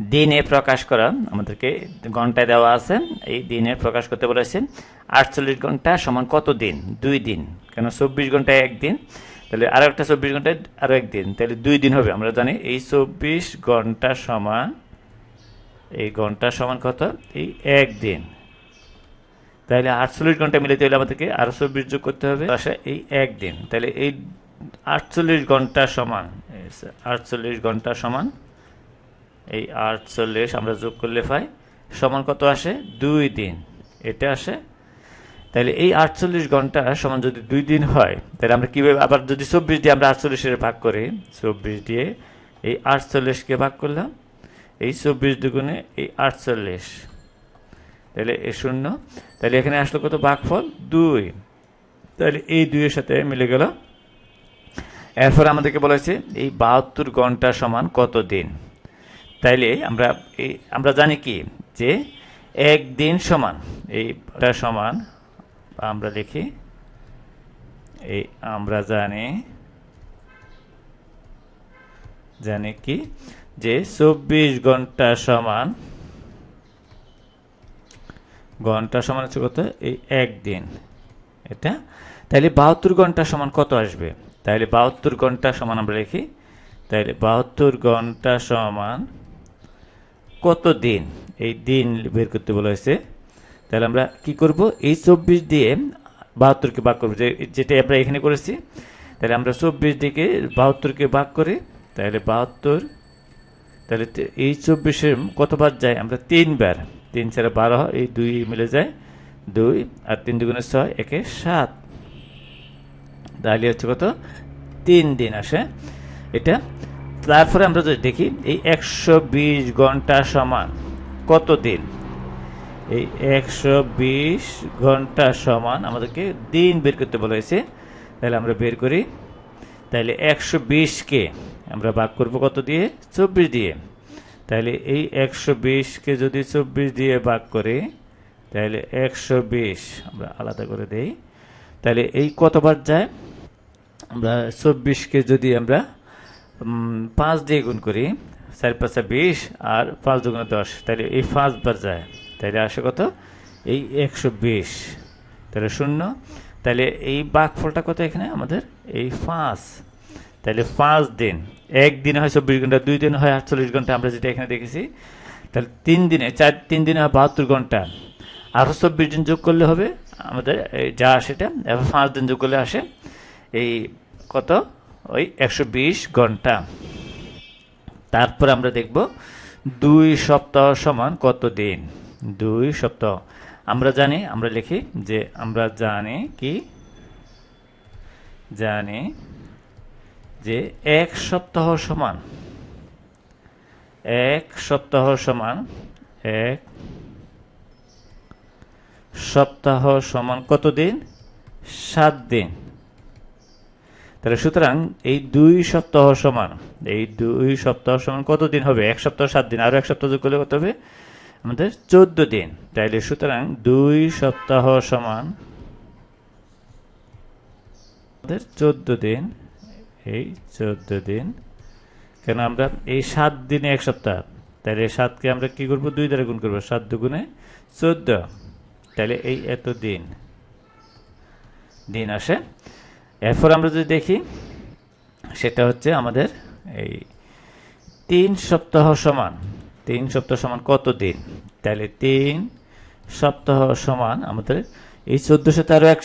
দিনে প্রকাশ করা, আমাদেরকে ঘন্টায় দেওয়া আছে, এই দিনে প্রকাশ করতে বলেছে, আটচল্লিশ ঘণ্টা সমান কত দিন? দুই দিন। কেন চব্বিশ ঘন্টায় একদিন? তাহলে আরও একটা চব্বিশ ঘন্টায় আরও একদিন। তাহলে দুই দিন হবে। আমরা জানি এই চব্বিশ ঘণ্টা সমান, এই ঘণ্টা সমান কত? এই একদিন। তাহলে আটচল্লিশ ঘণ্টা মিলে তাহলে আমাদেরকে আরও চব্বিশ যোগ করতে হবে। আসে এই একদিন। তাহলে এই আটচল্লিশ ঘণ্টা সমান আটচল্লিশ ঘণ্টা সমান এই আটচল্লিশ আমরা যোগ করলে পাই, সমান কত আসে? দুই দিন এটা আসে? তাহলে এই আটচল্লিশ ঘণ্টা সমান যদি দুই দিন হয় তাহলে আমরা কীভাবে আবার যদি চব্বিশ দিয়ে আমরা আটচল্লিশের ভাগ করি, চব্বিশ দিয়ে এই আটচল্লিশকে ভাগ করলাম, এই চব্বিশ দুগুণে এই আটচল্লিশ। তাহলে এ শূন্য। তাহলে এখানে আসলো কত ভাগফল? দুই। তাহলে এই দুইয়ের সাথে মিলে গেল। এরপর আমাদেরকে বলেছে এই বাহাত্তর ঘণ্টা সমান কত দিন? তাইলে আমরা আমরা জানি কি? যে এক দিন সমান এইটা সমান, আমরা লিখি এই আমরা জানি জানি কি? যে চব্বিশ ঘণ্টা সমান ঘণ্টা সমান হচ্ছে কত? এই একদিন। এটা? তাহলে বাহাত্তর ঘণ্টা সমান কত আসবে? তাহলে বাহাত্তর ঘণ্টা সমান আমরা লিখি তাহলে বাহাত্তর ঘণ্টা সমান কত দিন এই দিন বের করতে বলা হয়েছে। তাহলে আমরা কি করব? এই চব্বিশ দিয়ে বাহাত্তরকে ভাগ করব। যেটা আমরা এখানে করেছি, তাহলে আমরা চব্বিশ দিকে বাহাত্তরকে ভাগ করি, তাহলে বাহাত্তর, তাহলে এই চব্বিশের কতবার যায়? আমরা তিনবার। তিন চারে বারো এই দুই মিলে যায় দুই, আর তিন দুগুণে ছয়, একে সাত। তাহলে হচ্ছে কত? তিন দিন আসে। এটা তারপরে আমরা যদি দেখি, এই একশো বিশ ঘণ্টা সমান কত দিন? এই একশো বিশ ঘণ্টা সমান আমাদেরকে দিন বের করতে বলা হয়েছে। তাহলে আমরা বের করি। তাহলে একশো বিশকে আমরা ভাগ করব কত দিয়ে? চব্বিশ দিয়ে। তাহলে এই একশো বিশকে যদি চব্বিশ দিয়ে ভাগ করি, তাহলে একশো বিশ আমরা আলাদা করে দেই। তাহলে এই কতবার যায়? আমরা চব্বিশকে যদি আমরা পাঁচ দিয়ে গুণ করি, চার পাঁচা বিশ আর পাঁচ দুগুণে দশ। তাহলে এই পাঁচবার যায়। তাহলে আসে কত? এই একশো বিশ। তাহলে শূন্য। তাহলে এই বাঘফলটা কত এখানে? আমাদের এই পাঁচ। তাহলে পাঁচ দিন। একদিনে হয় চব্বিশ ঘণ্টা, দুই দিন হয় আটচল্লিশ ঘণ্টা। আমরা যেটা এখানে দেখেছি, তাহলে তিন দিনে, চার, তিন দিনে হয় বাহাত্তর ঘণ্টা। আরও চব্বিশ দিন যোগ করলে হবে আমাদের যা সেটা এবার পাঁচ দিন যোগ করলে আসে এই কত? ওই একশো বিশ ঘণ্টা। তারপর আমরা দেখব দুই সপ্তাহ সমান কত দিন? দুই সপ্তাহ। আমরা জানি, আমরা লিখি যে আমরা জানি কি? জানি যে এক সপ্তাহ সমান। এক সপ্তাহ সমান এক সপ্তাহ সমান কত দিন? সাত দিন। তাহলে সুতরাং এই দুই সপ্তাহ সমান, এই দুই সপ্তাহ সমান কত দিন হবে? এক সপ্তাহ সাত দিন আরও এক সপ্তাহ যোগ করলে কত হবে? আমাদের চোদ্দ দিন। তাইলে সুতরাং দুই সপ্তাহ সমান আমাদের চোদ্দ দিন, এই চোদ্দ দিন। কেন আমরা এই সাত দিনে এক সপ্তাহ? তাহলে সাতকে আমরা কি করব? দুই দ্বারা গুণ করব, সাত দুগুণে চোদ্দ। তাহলে এই এত দিন। দিন আসে। এরপর আমরা যদি দেখি, সেটা হচ্ছে আমাদের এই তিন সপ্তাহ সমান, তিন সপ্তাহ সমান কত দিন? তাহলে তিন সপ্তাহ সমান আমাদের এই চোদ্দ সাথে আরও এক,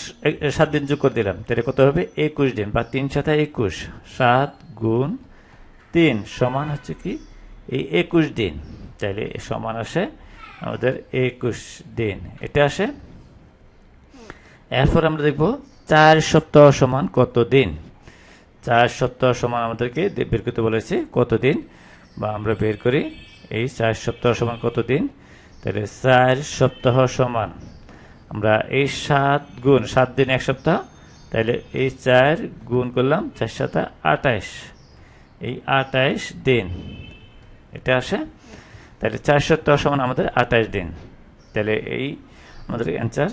সাত দিন যোগ করে দিলাম। তাহলে কত হবে? একুশ দিন, বা তিন সাথে একুশ, সাত গুণ তিন সমান হচ্ছে কি? এই একুশ দিন। তাহলে সমান আসে আমাদের একুশ দিন। এটা আসে? এরপর আমরা দেখব চার সপ্তাহ সমান কত দিন চার সপ্তাহ সমান আমাদেরকে বের করতে বলেছে কত দিন বা আমরা বের করি এই চার সপ্তাহ সমান কত দিন তাহলে চার সপ্তাহ সমান, আমরা এই সাত গুণ, সাত দিন এক সপ্তাহ, তাহলে এই চার গুণ করলাম চার সাথে আটাইশ এই আঠাইশ দিন, এটা আসে? তাহলে চার সপ্তাহ সমান আমাদের আঠাইশ দিন। তাহলে এই আমাদের অ্যান্সার